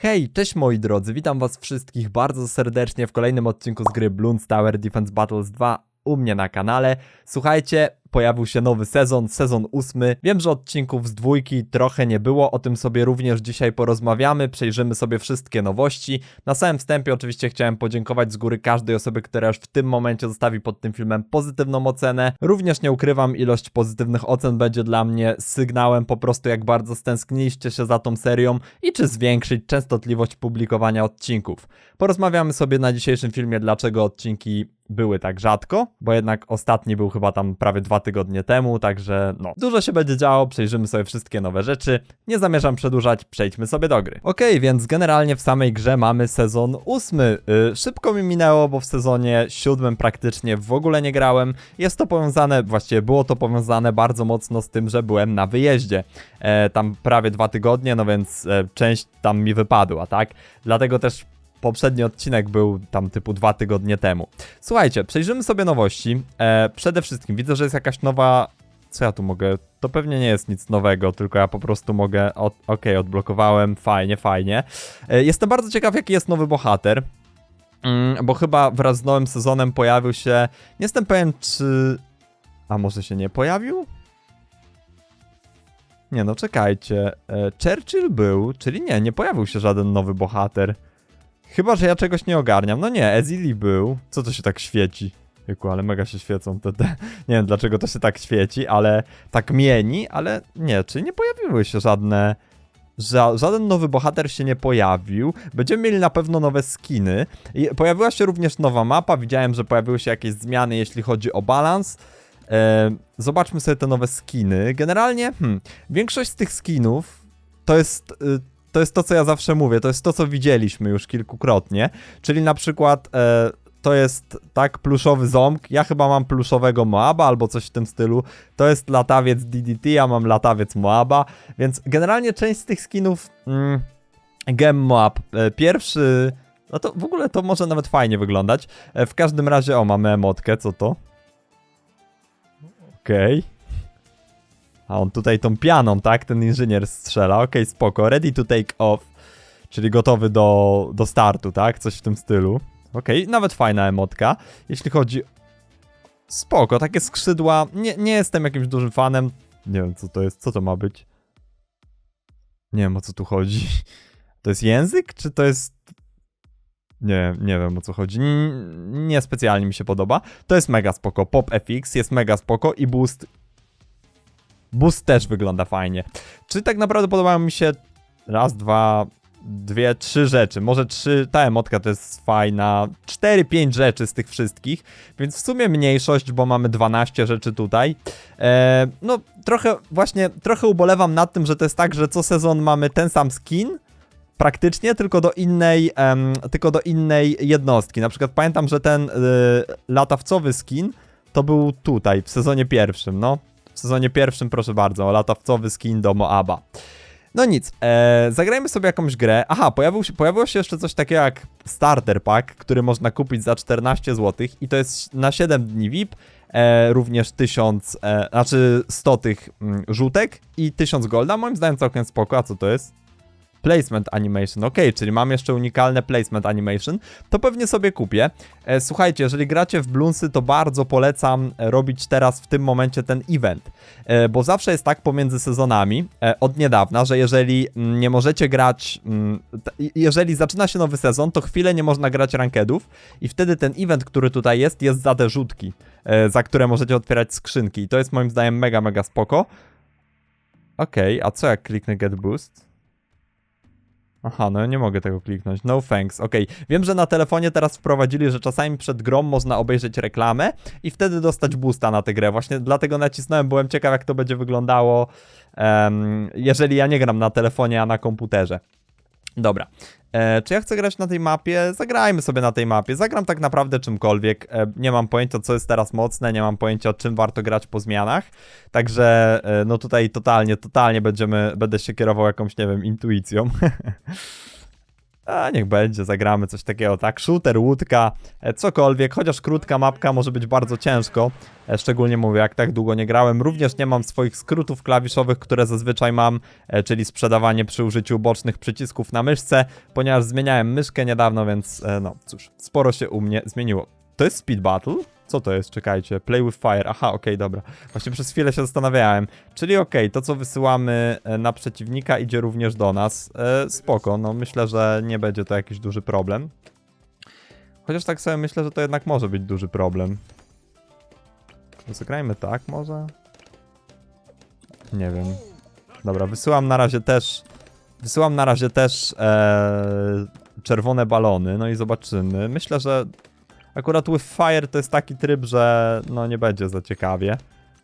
Hej, cześć moi drodzy, witam was wszystkich bardzo serdecznie w kolejnym odcinku z gry Bloons Tower Defense Battles 2 u mnie na kanale. Słuchajcie, pojawił się nowy sezon, sezon ósmy. Wiem, że odcinków z dwójki trochę nie było, o tym sobie również dzisiaj porozmawiamy, przejrzymy sobie wszystkie nowości. Na samym wstępie oczywiście chciałem podziękować z góry każdej osoby, która już w tym momencie zostawi pod tym filmem pozytywną ocenę. Również nie ukrywam, ilość pozytywnych ocen będzie dla mnie sygnałem po prostu jak bardzo stęskniliście się za tą serią i czy zwiększyć częstotliwość publikowania odcinków. Porozmawiamy sobie na dzisiejszym filmie, dlaczego odcinki były tak rzadko, bo jednak ostatni był chyba tam prawie dwa tygodnie temu, także no, dużo się będzie działo, przejrzymy sobie wszystkie nowe rzeczy, nie zamierzam przedłużać, przejdźmy sobie do gry. Okej, więc generalnie w samej grze mamy sezon ósmy, yy, szybko mi minęło, bo w sezonie siódmym praktycznie w ogóle nie grałem, jest to powiązane, właściwie było to powiązane bardzo mocno z tym, że byłem na wyjeździe, e, tam prawie dwa tygodnie, no więc e, część tam mi wypadła, tak, dlatego też poprzedni odcinek był tam typu dwa tygodnie temu. Słuchajcie, przejrzymy sobie nowości. E, przede wszystkim widzę, że jest jakaś nowa. Co ja tu mogę? To pewnie nie jest nic nowego, tylko ja po prostu mogę. Od... Okej, okay, odblokowałem, fajnie, fajnie. E, jestem bardzo ciekaw, jaki jest nowy bohater. Mm, bo chyba wraz z nowym sezonem pojawił się. Nie jestem pewien, czy. A może się nie pojawił? Nie no, czekajcie. E, Churchill był, czyli nie, nie pojawił się żaden nowy bohater. Chyba, że ja czegoś nie ogarniam. No nie, Ezili był. Co to się tak świeci? Jeku, ale mega się świecą te, te. Nie wiem dlaczego to się tak świeci, ale tak mieni, ale nie, czy nie pojawiły się żadne. Ża żaden nowy bohater się nie pojawił. Będziemy mieli na pewno nowe skiny. I pojawiła się również nowa mapa. Widziałem, że pojawiły się jakieś zmiany, jeśli chodzi o balans. Zobaczmy sobie te nowe skiny. Generalnie, hmm, większość z tych skinów to jest. Y, to jest to, co ja zawsze mówię, to jest to, co widzieliśmy już kilkukrotnie, czyli na przykład e, to jest tak pluszowy ząb, ja chyba mam pluszowego Moaba albo coś w tym stylu, to jest latawiec DDT, ja mam latawiec Moaba, więc generalnie część z tych skinów mm, Gem Moab, e, pierwszy, no to w ogóle to może nawet fajnie wyglądać, e, w każdym razie, o mamy emotkę, co to? Okej. Okay. A on tutaj tą pianą, tak? Ten inżynier strzela. Okej, okay, spoko. Ready to take off. Czyli gotowy do, do startu, tak? Coś w tym stylu. Okej, okay, nawet fajna emotka. Jeśli chodzi... Spoko, takie skrzydła. Nie, nie jestem jakimś dużym fanem. Nie wiem, co to jest. Co to ma być? Nie wiem, o co tu chodzi. To jest język, czy to jest... Nie, nie wiem o co chodzi. nie specjalnie mi się podoba. To jest mega spoko. Pop FX jest mega spoko i boost Boost też wygląda fajnie. Czy tak naprawdę podobają mi się raz, dwa, dwie, trzy rzeczy. Może trzy, ta emotka to jest fajna. Cztery, pięć rzeczy z tych wszystkich, więc w sumie mniejszość, bo mamy 12 rzeczy tutaj. E, no, trochę, właśnie, trochę ubolewam nad tym, że to jest tak, że co sezon mamy ten sam skin, praktycznie, tylko do innej, tylko do innej jednostki. Na przykład pamiętam, że ten y, latawcowy skin to był tutaj, w sezonie pierwszym, no w sezonie pierwszym, proszę bardzo, latawcowy skin do Moaba. No nic, e, zagrajmy sobie jakąś grę. Aha, pojawił się, pojawiło się jeszcze coś takiego jak Starter Pack, który można kupić za 14 zł i to jest na 7 dni VIP, e, również 1000, e, znaczy 100 tych mm, żółtek i 1000 golda. Moim zdaniem całkiem spoko, a co to jest? Placement Animation, ok, czyli mam jeszcze unikalne Placement Animation, to pewnie sobie kupię. E, słuchajcie, jeżeli gracie w Bloonsy, to bardzo polecam robić teraz w tym momencie ten event, e, bo zawsze jest tak pomiędzy sezonami, e, od niedawna, że jeżeli mm, nie możecie grać, mm, jeżeli zaczyna się nowy sezon, to chwilę nie można grać rankedów i wtedy ten event, który tutaj jest, jest za te rzutki, e, za które możecie otwierać skrzynki i to jest moim zdaniem mega, mega spoko. Okej, okay, a co jak kliknę Get Boost? Aha, no ja nie mogę tego kliknąć. No thanks. Okej, wiem, że na telefonie teraz wprowadzili, że czasami przed grą można obejrzeć reklamę i wtedy dostać boosta na tę grę. Właśnie dlatego nacisnąłem, byłem ciekaw jak to będzie wyglądało, jeżeli ja nie gram na telefonie, a na komputerze. Dobra. E, czy ja chcę grać na tej mapie? Zagrajmy sobie na tej mapie. Zagram tak naprawdę czymkolwiek. E, nie mam pojęcia, co jest teraz mocne, nie mam pojęcia, czym warto grać po zmianach. Także, e, no tutaj totalnie, totalnie będziemy, będę się kierował jakąś, nie wiem, intuicją. A niech będzie, zagramy coś takiego, tak? Shooter, łódka, e, cokolwiek, chociaż krótka mapka może być bardzo ciężko. E, Szczególnie mówię, jak tak długo nie grałem. Również nie mam swoich skrótów klawiszowych, które zazwyczaj mam, e, czyli sprzedawanie przy użyciu bocznych przycisków na myszce, ponieważ zmieniałem myszkę niedawno, więc no cóż, sporo się u mnie zmieniło. To jest Speed Battle? Co to jest? Czekajcie. Play with Fire. Aha, okej, dobra. Właśnie przez chwilę się zastanawiałem. Czyli okej, to co wysyłamy e, na przeciwnika idzie również do nas. E, spoko, no myślę, że nie będzie to jakiś duży problem. Chociaż tak sobie myślę, że to jednak może być duży problem. Zagrajmy tak może? Nie wiem. Dobra, wysyłam na razie też... Wysyłam na razie też e, czerwone balony, no i zobaczymy. Myślę, że akurat with fire to jest taki tryb, że no nie będzie za ciekawie.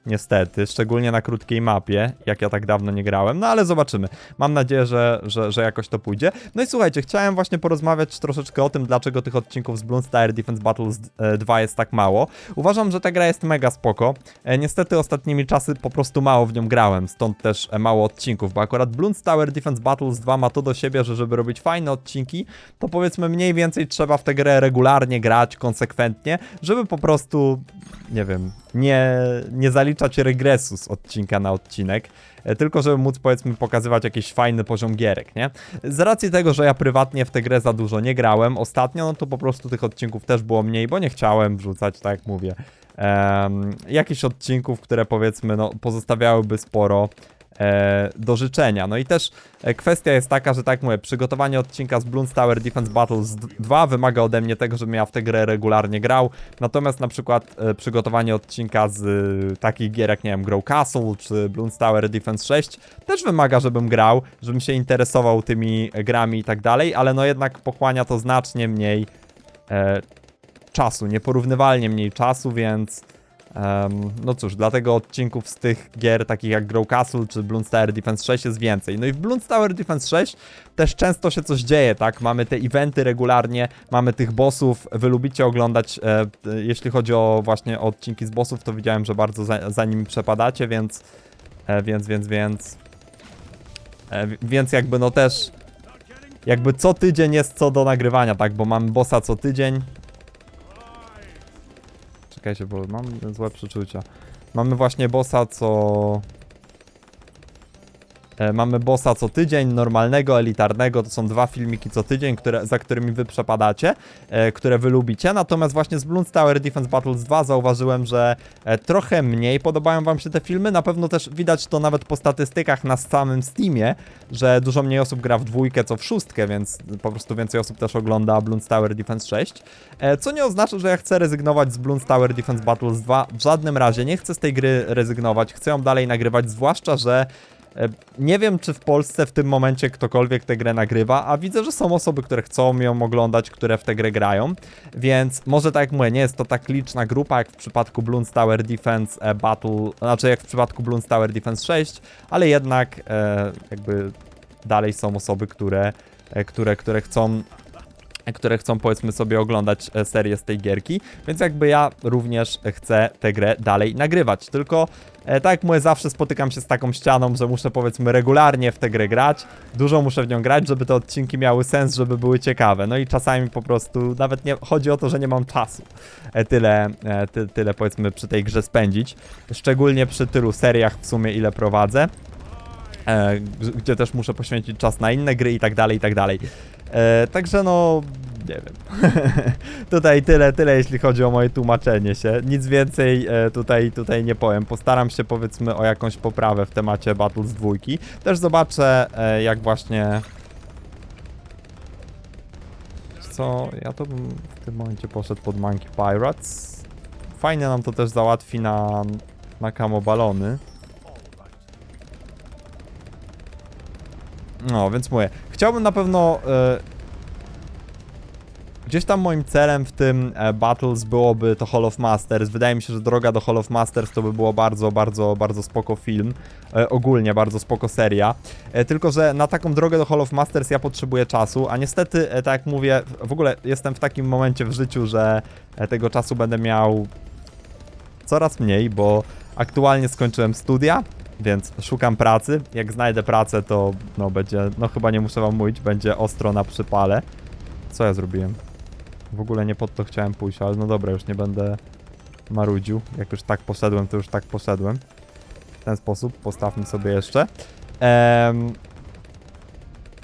Niestety, szczególnie na krótkiej mapie, jak ja tak dawno nie grałem, no ale zobaczymy. Mam nadzieję, że, że, że jakoś to pójdzie. No i słuchajcie, chciałem właśnie porozmawiać troszeczkę o tym, dlaczego tych odcinków z Bloonstar Defense Battles e, 2 jest tak mało. Uważam, że ta gra jest mega spoko. E, niestety ostatnimi czasy po prostu mało w nią grałem, stąd też e, mało odcinków, bo akurat Bloons Tower Defense Battles 2 ma to do siebie, że żeby robić fajne odcinki, to powiedzmy mniej więcej trzeba w tę grę regularnie grać, konsekwentnie, żeby po prostu, nie wiem, nie, nie zaliczać regresu z odcinka na odcinek, e, tylko żeby móc powiedzmy pokazywać jakiś fajny poziom gierek, nie? Z racji tego, że ja prywatnie w tę grę za dużo nie grałem ostatnio, no to po prostu tych odcinków też było mniej, bo nie chciałem wrzucać, tak jak mówię, em, jakichś odcinków, które powiedzmy no, pozostawiałyby sporo do życzenia. No i też e, kwestia jest taka, że tak mówię, przygotowanie odcinka z Bloons Tower Defense Battles 2 wymaga ode mnie tego, żebym ja w tę grę regularnie grał, natomiast na przykład e, przygotowanie odcinka z e, takich gier jak, nie wiem, Grow Castle czy Bloons Tower Defense 6 też wymaga, żebym grał, żebym się interesował tymi e, grami i tak dalej, ale no jednak pochłania to znacznie mniej e, czasu, nieporównywalnie mniej czasu, więc em, no cóż, dlatego odcinków z tych gier takich jak Grow Castle czy Bloons Tower Defense 6 jest więcej. No i w Bloons Tower Defense 6 też często się coś dzieje, tak? Mamy te eventy regularnie, mamy tych bossów, wy lubicie oglądać, e, jeśli chodzi o właśnie odcinki z bossów, to widziałem, że bardzo za, za nimi przepadacie, więc e, więc, więc, więc e, wi- więc jakby no też jakby co tydzień jest co do nagrywania, tak? Bo mamy bossa co tydzień. Czekajcie, bo mam złe przeczucia. Mamy właśnie bossa co... E, mamy bossa co tydzień, normalnego, elitarnego, to są dwa filmiki co tydzień, które, za którymi wy przepadacie, e, które wy lubicie, natomiast właśnie z Bloons Tower Defense Battles 2 zauważyłem, że e, trochę mniej podobają wam się te filmy, na pewno też widać to nawet po statystykach na samym Steamie, że dużo mniej osób gra w dwójkę co w szóstkę, więc po prostu więcej osób też ogląda Bloons Tower Defense 6, e, co nie oznacza, że ja chcę rezygnować z Bloons Tower Defense Battles 2, w żadnym razie. Nie chcę z tej gry rezygnować, chcę ją dalej nagrywać, zwłaszcza, że Nie wiem, czy w Polsce w tym momencie ktokolwiek tę grę nagrywa, a widzę, że są osoby, które chcą ją oglądać, które w tę grę grają, więc może tak jak mówię, nie jest to tak liczna grupa jak w przypadku Bloons Tower Defense e, Battle, znaczy jak w przypadku Bloons Tower Defense 6, ale jednak e, jakby dalej są osoby, które, e, które, które chcą które chcą powiedzmy sobie oglądać e, serię z tej gierki, więc jakby ja również chcę tę grę dalej nagrywać, tylko e, tak jak mówię, zawsze spotykam się z taką ścianą, że muszę powiedzmy regularnie w tę grę grać, dużo muszę w nią grać, żeby te odcinki miały sens, żeby były ciekawe, no i czasami po prostu nawet nie chodzi o to, że nie mam czasu e, tyle, e, ty, tyle powiedzmy przy tej grze spędzić, szczególnie przy tylu seriach w sumie ile prowadzę, e, gdzie też muszę poświęcić czas na inne gry i tak dalej, i tak dalej. E, także no, nie wiem. tutaj tyle, tyle jeśli chodzi o moje tłumaczenie się. Nic więcej e, tutaj, tutaj nie powiem. Postaram się powiedzmy o jakąś poprawę w temacie Battles dwójki. Też zobaczę e, jak właśnie... Co, ja to bym w tym momencie poszedł pod Monkey Pirates. Fajnie nam to też załatwi na, na kamo balony. No, więc mówię, chciałbym na pewno. E, gdzieś tam moim celem w tym e, Battles byłoby to Hall of Masters. Wydaje mi się, że droga do Hall of Masters to by było bardzo, bardzo, bardzo spoko film. E, ogólnie bardzo spoko seria. E, tylko, że na taką drogę do Hall of Masters ja potrzebuję czasu, a niestety, e, tak jak mówię, w ogóle jestem w takim momencie w życiu, że e, tego czasu będę miał coraz mniej, bo aktualnie skończyłem studia. Więc szukam pracy. Jak znajdę pracę, to no będzie, no chyba nie muszę wam mówić, będzie ostro na przypale. Co ja zrobiłem? W ogóle nie pod to chciałem pójść, ale no dobra, już nie będę marudził. Jak już tak poszedłem, to już tak poszedłem. W ten sposób postawmy sobie jeszcze.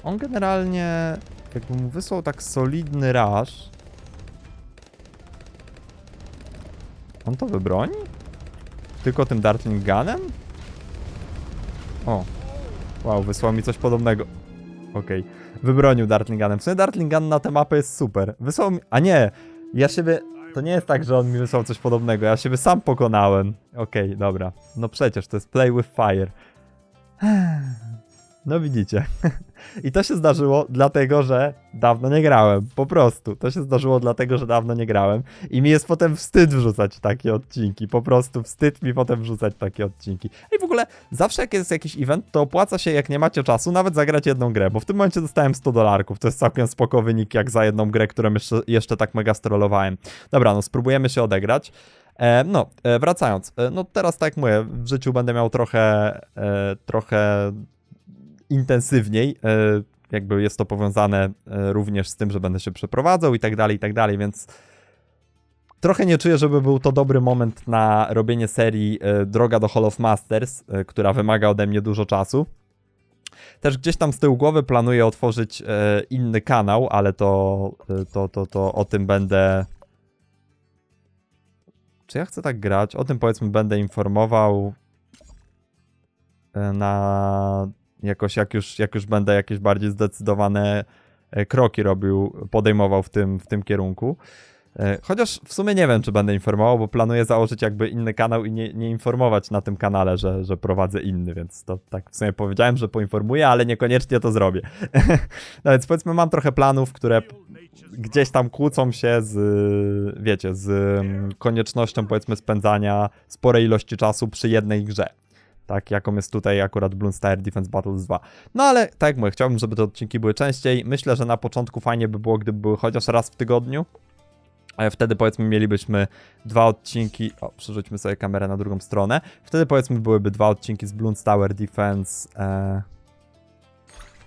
On generalnie, jakby mu wysłał tak solidny rush. On to wybroni? Tylko tym Dartling Gunem? O. Wow, wysłał mi coś podobnego. Okej. Wybronił Dartling Gunem. W sumie Dartling Gun na tę mapę jest super. Wysłał mi... A nie! Ja siebie... To nie jest tak, że on mi wysłał coś podobnego. Ja siebie sam pokonałem. Okej, dobra. No przecież, to jest Play with Fire. No widzicie. I to się zdarzyło dlatego, że dawno nie grałem. Po prostu. To się zdarzyło dlatego, że dawno nie grałem. I mi jest potem wstyd wrzucać takie odcinki. Po prostu wstyd mi potem wrzucać takie odcinki. I w ogóle zawsze jak jest jakiś event, to opłaca się, jak nie macie czasu, nawet zagrać jedną grę, bo w tym momencie dostałem 100 dolarków. To jest całkiem spoko wynik, jak za jedną grę, którą jeszcze, jeszcze tak mega strollowałem. Dobra, no spróbujemy się odegrać. E, no, e, wracając. E, no teraz tak jak mówię, w życiu będę miał trochę, trochę intensywniej. e, Jakby jest to powiązane e, również z tym, że będę się przeprowadzał i tak dalej, i tak dalej, więc trochę nie czuję, żeby był to dobry moment na robienie serii e, Droga do Hall of Masters, która wymaga ode mnie dużo czasu. Też gdzieś tam z tyłu głowy planuję otworzyć inny kanał, ale to, to, to, to o tym będę. Czy ja chcę tak grać? O tym powiedzmy będę informował na jakoś jak już, jak już będę jakieś bardziej zdecydowane e, kroki robił, podejmował w tym, w tym kierunku. E, Chociaż w sumie nie wiem, czy będę informował, bo planuję założyć jakby inny kanał i nie, nie informować na tym kanale, że, że prowadzę inny, więc to tak w sumie powiedziałem, że poinformuję, ale niekoniecznie to zrobię. no więc powiedzmy, mam trochę planów, które gdzieś tam kłócą się z, wiecie, z mm, koniecznością powiedzmy spędzania sporej ilości czasu przy jednej grze. Tak, jaką jest tutaj akurat Bloonstar Defense Battles 2. No ale tak jak mówię, chciałbym, żeby te odcinki były częściej. Myślę, że na początku fajnie by było, gdyby były chociaż raz w tygodniu. Ale wtedy powiedzmy mielibyśmy dwa odcinki. O, przerzućmy sobie kamerę na drugą stronę. Wtedy powiedzmy byłyby dwa odcinki z Bloons Tower Defense e,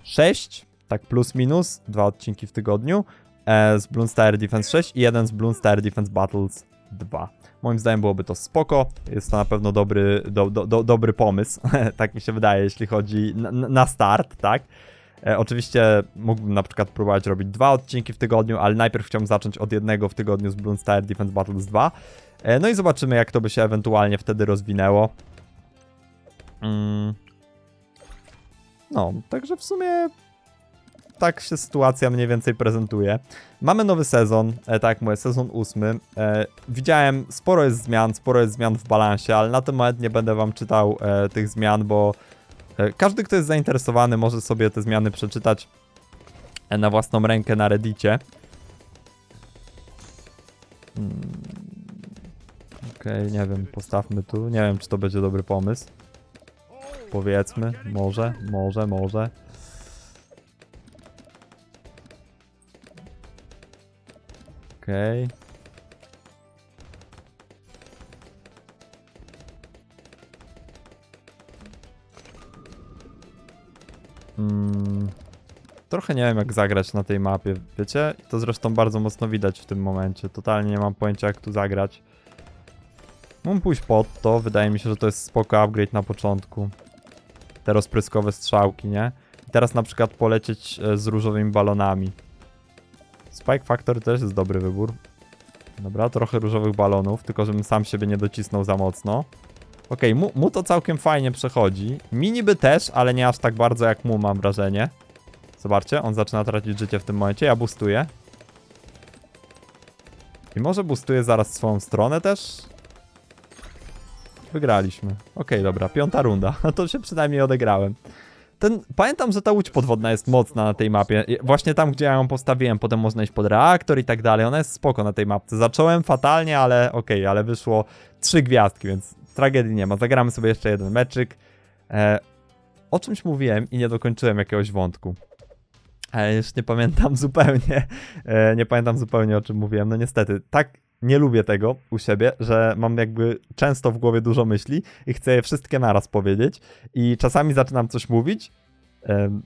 6, tak plus minus, dwa odcinki w tygodniu. E, z Bloons Tower Defense 6 i jeden z Bloons Tower Defense Battles 2. Moim zdaniem byłoby to spoko. Jest to na pewno dobry, do, do, do, dobry pomysł, tak mi się wydaje, jeśli chodzi na, na start, tak? E, oczywiście mógłbym na przykład próbować robić dwa odcinki w tygodniu, ale najpierw chciałbym zacząć od jednego w tygodniu z Bloons Tower Defense Battles 2. E, no i zobaczymy, jak to by się ewentualnie wtedy rozwinęło. Mm. No, także w sumie tak się sytuacja mniej więcej prezentuje. Mamy nowy sezon, e, tak jak mówię, sezon ósmy. E, widziałem, sporo jest zmian, sporo jest zmian w balansie, ale na ten moment nie będę wam czytał e, tych zmian, bo e, każdy, kto jest zainteresowany, może sobie te zmiany przeczytać e, na własną rękę na Reddicie. Hmm. Okej, nie wiem, postawmy tu. Nie wiem, czy to będzie dobry pomysł. Powiedzmy, może, może, może. Okej. Mm, trochę nie wiem jak zagrać na tej mapie, wiecie? To zresztą bardzo mocno widać w tym momencie. Totalnie nie mam pojęcia jak tu zagrać. Mam pójść pod to, wydaje mi się, że to jest spoko upgrade na początku. Te rozpryskowe strzałki, nie? I teraz na przykład polecieć e, z różowymi balonami. Spike Factory też jest dobry wybór. Dobra, trochę różowych balonów, tylko żebym sam siebie nie docisnął za mocno. Okej, mu, mu to całkiem fajnie przechodzi. Mi niby też, ale nie aż tak bardzo jak mu, mam wrażenie. Zobaczcie, on zaczyna tracić życie w tym momencie, ja boostuję. I może boostuję zaraz swoją stronę też? Wygraliśmy. Okej, dobra, piąta runda. No to się przynajmniej odegrałem. Ten, pamiętam, że ta łódź podwodna jest mocna na tej mapie. Właśnie tam, gdzie ja ją postawiłem, potem można iść pod reaktor i tak dalej. Ona jest spoko na tej mapce. Zacząłem fatalnie, ale okej, ale wyszło trzy gwiazdki, więc tragedii nie ma. Zagramy sobie jeszcze jeden meczyk. E, o czymś mówiłem i nie dokończyłem jakiegoś wątku. Ale już nie pamiętam zupełnie. E, nie pamiętam zupełnie o czym mówiłem. No niestety, tak nie lubię tego u siebie, że mam jakby często w głowie dużo myśli i chcę je wszystkie naraz powiedzieć i czasami zaczynam coś mówić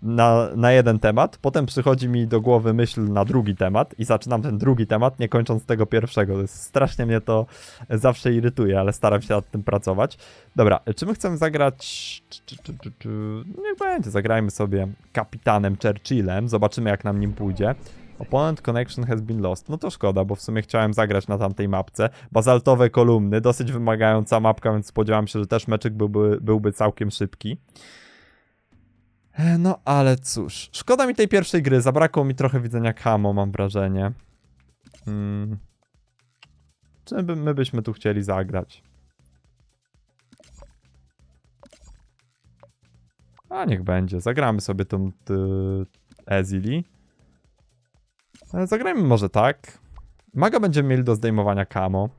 na, na jeden temat, potem przychodzi mi do głowy myśl na drugi temat i zaczynam ten drugi temat, nie kończąc tego pierwszego. To jest, strasznie mnie to zawsze irytuje, ale staram się nad tym pracować. Dobra, czy my chcemy zagrać... Niech będzie, zagrajmy sobie kapitanem Churchillem, zobaczymy jak nam nim pójdzie. Opponent connection has been lost. No to szkoda, bo w sumie chciałem zagrać na tamtej mapce. Bazaltowe kolumny, dosyć wymagająca mapka, więc spodziewam się, że też meczyk byłby, byłby całkiem szybki. E, No ale cóż, szkoda mi tej pierwszej gry, zabrakło mi trochę widzenia Kamo, mam wrażenie. Hmm. Czy by, my byśmy tu chcieli zagrać? A niech będzie, zagramy sobie tą Ezili. Zagrajmy może tak. Maga będziemy mieli do zdejmowania kamo.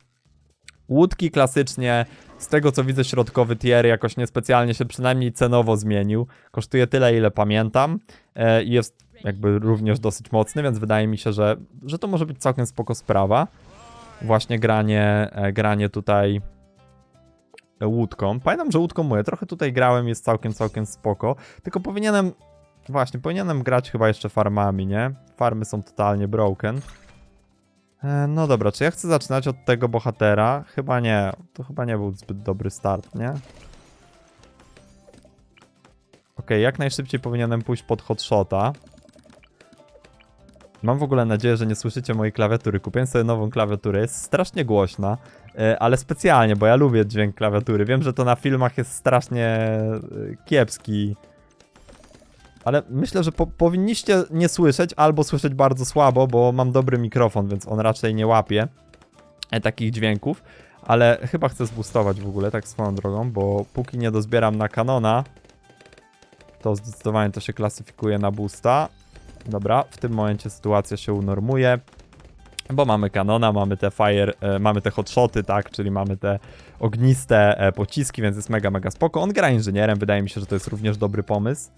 Łódki klasycznie, z tego co widzę, środkowy tier jakoś niespecjalnie się przynajmniej cenowo zmienił. Kosztuje tyle, ile pamiętam. e, I jest jakby również dosyć mocny, więc wydaje mi się, że, że to może być całkiem spoko sprawa. Właśnie granie, e, granie tutaj łódką. Pamiętam, że łódką mówię, trochę tutaj grałem, jest całkiem, całkiem spoko. Tylko powinienem Właśnie, powinienem grać chyba jeszcze farmami, nie? Farmy są totalnie broken. E, no dobra, czy ja chcę zaczynać od tego bohatera? Chyba nie. To chyba nie był zbyt dobry start, nie? Okej, jak najszybciej powinienem pójść pod hotshota. Mam w ogóle nadzieję, że nie słyszycie mojej klawiatury. Kupiłem sobie nową klawiaturę, jest strasznie głośna, e, ale specjalnie, bo ja lubię dźwięk klawiatury. Wiem, że to na filmach jest strasznie e, kiepski ale myślę, że po powinniście nie słyszeć albo słyszeć bardzo słabo, bo mam dobry mikrofon, więc on raczej nie łapie e, takich dźwięków. Ale chyba chcę zboostować w ogóle, tak swoją drogą, bo póki nie dozbieram na kanona, to zdecydowanie to się klasyfikuje na boosta. Dobra, w tym momencie sytuacja się unormuje, bo mamy kanona, mamy te fire, e, mamy te hotshoty, tak, czyli mamy te ogniste e, pociski, więc jest mega, mega spoko. On gra inżynierem, wydaje mi się, że to jest również dobry pomysł.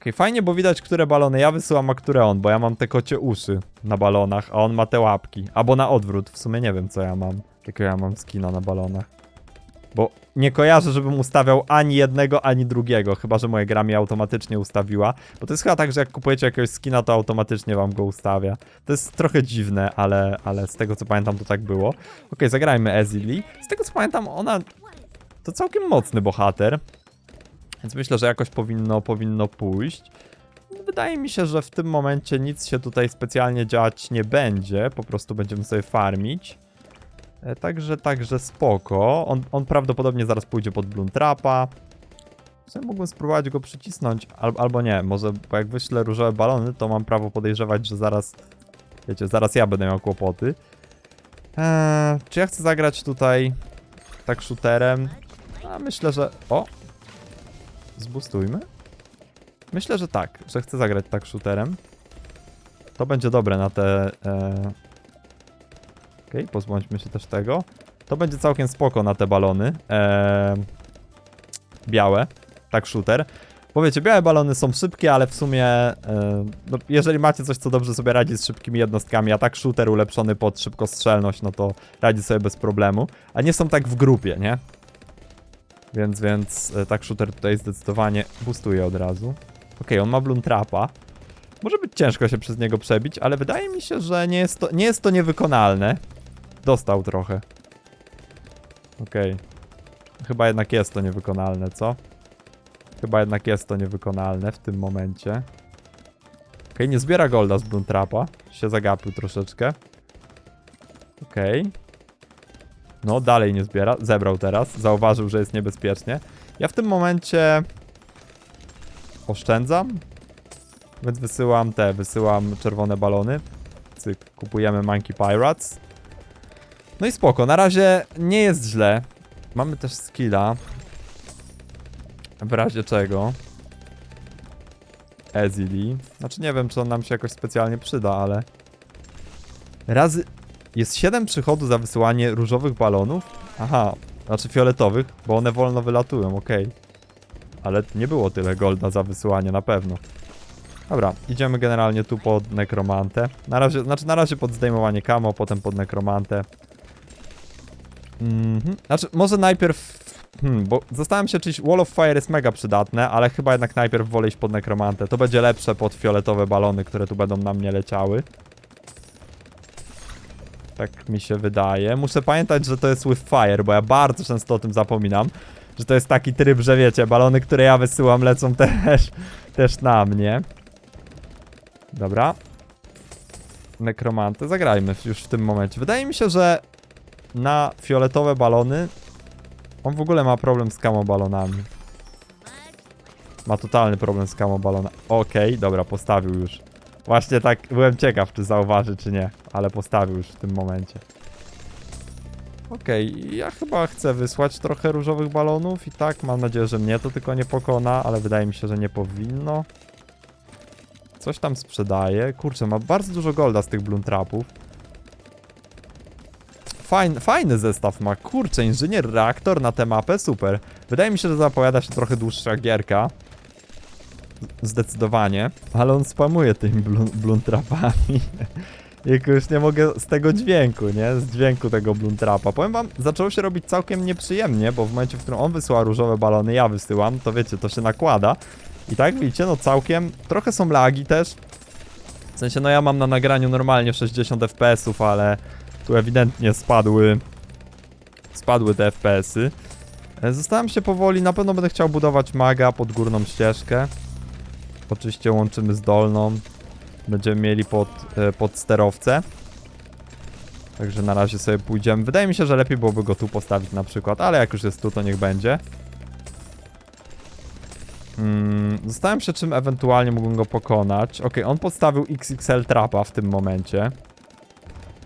Okej, fajnie, bo widać, które balony ja wysyłam, a które on, bo ja mam te kocie uszy na balonach, a on ma te łapki. Albo na odwrót, w sumie nie wiem, co ja mam. Jakiego ja mam skina na balonach. Bo nie kojarzę, żebym ustawiał ani jednego, ani drugiego, chyba, że moja gra mi automatycznie ustawiła. Bo to jest chyba tak, że jak kupujecie jakiegoś skina, to automatycznie wam go ustawia. To jest trochę dziwne, ale, ale z tego, co pamiętam, to tak było. Okej, zagrajmy Ezili. Z tego, co pamiętam, ona to całkiem mocny bohater. Więc myślę, że jakoś powinno, powinno pójść. Wydaje mi się, że w tym momencie nic się tutaj specjalnie dziać nie będzie. Po prostu będziemy sobie farmić. E, Także, także spoko. On, on prawdopodobnie zaraz pójdzie pod Bloom Trapa. W sumie mógłbym spróbować go przycisnąć, al, albo nie. Może, bo jak wyślę różowe balony, to mam prawo podejrzewać, że zaraz, wiecie, zaraz ja będę miał kłopoty. Eee, czy ja chcę zagrać tutaj tak shooterem? A myślę, że... O! Zbustujmy. Myślę, że tak, że chcę zagrać tak shooterem. To będzie dobre na te... E... Okej, pozbądźmy się też tego. To będzie całkiem spoko na te balony. E... Białe. Tak shooter. Bo wiecie, białe balony są szybkie, ale w sumie e... no, jeżeli macie coś, co dobrze sobie radzi z szybkimi jednostkami, a tak shooter ulepszony pod szybkostrzelność, no to radzi sobie bez problemu. A nie są tak w grupie, nie? Więc, więc e, tak shooter tutaj zdecydowanie boostuje od razu. Okej, on ma Bloom Trapa. Może być ciężko się przez niego przebić, ale wydaje mi się, że nie jest to, nie jest to niewykonalne. Dostał trochę. Okej. Chyba jednak jest to niewykonalne, co? Chyba jednak jest to niewykonalne w tym momencie. Okej, nie zbiera golda z Bloom Trapa. Się zagapił troszeczkę. Okej. No, dalej nie zbiera. Zebrał teraz. Zauważył, że jest niebezpiecznie. Ja w tym momencie oszczędzam. Więc wysyłam te, wysyłam czerwone balony. Cyk, kupujemy Monkey Pirates. No i spoko, na razie nie jest źle. Mamy też skilla. W razie czego. Ezili. Znaczy nie wiem, czy on nam się jakoś specjalnie przyda, ale... Razy... Jest 7 przychodów za wysyłanie różowych balonów? Aha, znaczy fioletowych, bo one wolno wylatują, okej. Ale nie było tyle golda za wysyłanie, na pewno. Dobra, idziemy generalnie tu pod nekromantę. Na razie, znaczy na razie pod zdejmowanie kamo, potem pod nekromantę. Mhm. Znaczy, może najpierw... Hmm, bo zastanawiam się, czy Wall of Fire jest mega przydatne, ale chyba jednak najpierw wolę iść pod nekromantę. To będzie lepsze pod fioletowe balony, które tu będą na mnie leciały. Tak mi się wydaje. Muszę pamiętać, że to jest with fire, bo ja bardzo często o tym zapominam. Że to jest taki tryb, że wiecie, balony, które ja wysyłam lecą też, też na mnie. Dobra. Nekromantę. Zagrajmy już w tym momencie. Wydaje mi się, że na fioletowe balony on w ogóle ma problem z kamobalonami. Ma totalny problem z kamobalonami. Okej, dobra, postawił już. Właśnie tak, byłem ciekaw, czy zauważy, czy nie, ale postawił już w tym momencie. Okej, ja chyba chcę wysłać trochę różowych balonów i tak, mam nadzieję, że mnie to tylko nie pokona, ale wydaje mi się, że nie powinno. Coś tam sprzedaje. Kurczę, ma bardzo dużo golda z tych bluntrapów. Fajny, fajny zestaw ma. Kurczę, inżynier reaktor na tę mapę, super. Wydaje mi się, że zapowiada się trochę dłuższa gierka. Zdecydowanie. Ale on spamuje tymi blun bluntrapami. Jak już nie mogę z tego dźwięku, nie? Z dźwięku tego bluntrapa. Powiem wam, zaczęło się robić całkiem nieprzyjemnie, bo w momencie, w którym on wysyła różowe balony, ja wysyłam, to wiecie, to się nakłada. I tak widzicie, no całkiem, trochę są lagi też. W sensie, no ja mam na nagraniu normalnie 60 FPS-ów, ale tu ewidentnie spadły, spadły te FPS-y. E, Zastanawiam się powoli, na pewno będę chciał budować maga pod górną ścieżkę. Oczywiście łączymy z dolną. Będziemy mieli pod, e, pod sterowce. Także na razie sobie pójdziemy. Wydaje mi się, że lepiej byłoby go tu postawić na przykład, ale jak już jest tu, to niech będzie. Mm, zastanawiam się, czym ewentualnie mógłbym go pokonać. Okej, on postawił XXL trapa w tym momencie.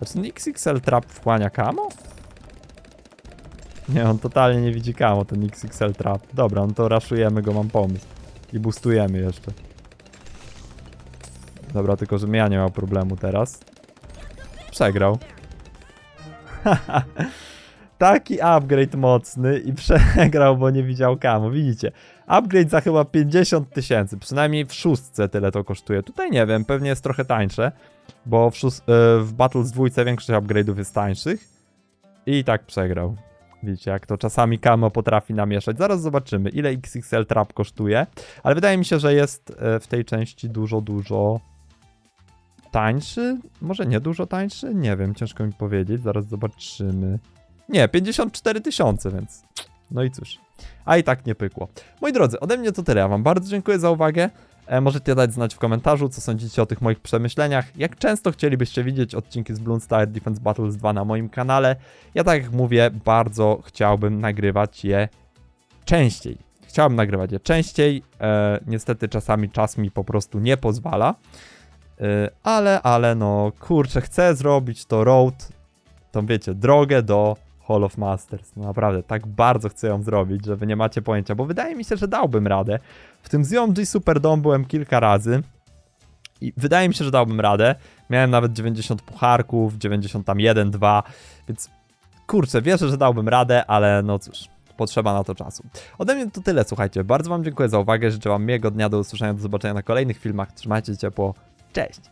Czy ten XXL trap wchłania kamo? Nie, on totalnie nie widzi kamo, ten XXL trap. Dobra, no to raszujemy go, mam pomysł. I boostujemy jeszcze. Dobra, tylko że ja nie miał problemu teraz. Przegrał. Taki upgrade mocny i przegrał, bo nie widział kamo. Widzicie? Upgrade za chyba 50 tysięcy. Przynajmniej w szóstce tyle to kosztuje. Tutaj nie wiem, pewnie jest trochę tańsze. Bo w, szóst- e, w Battles 2 większość upgrade'ów jest tańszych. I tak przegrał. Widzicie, jak to czasami Kamo potrafi namieszać. Zaraz zobaczymy, ile XXL Trap kosztuje. Ale wydaje mi się, że jest e, w tej części dużo, dużo tańszy. Może nie dużo tańszy? Nie wiem, ciężko mi powiedzieć. Zaraz zobaczymy. Nie, 54 tysiące, więc... No i cóż. A i tak nie pykło. Moi drodzy, ode mnie to tyle. Ja wam bardzo dziękuję za uwagę. E, możecie dać znać w komentarzu, co sądzicie o tych moich przemyśleniach. Jak często chcielibyście widzieć odcinki z Bloons Tower Defense Battles 2 na moim kanale. Ja tak jak mówię, bardzo chciałbym nagrywać je częściej. Chciałbym nagrywać je częściej. E, niestety czasami czas mi po prostu nie pozwala. E, ale, ale no, kurczę, chcę zrobić to road, tą wiecie, drogę do Hall of Masters. No naprawdę, tak bardzo chcę ją zrobić, że wy nie macie pojęcia, bo wydaje mi się, że dałbym radę. W tym ZMG Superdome byłem kilka razy i wydaje mi się, że dałbym radę. Miałem nawet 90 pucharków, 91, 2, więc kurczę, wierzę, że dałbym radę, ale no cóż, potrzeba na to czasu. Ode mnie to tyle, słuchajcie. Bardzo wam dziękuję za uwagę, życzę wam miłego dnia, do usłyszenia, do zobaczenia na kolejnych filmach. Trzymajcie ciepło, cześć!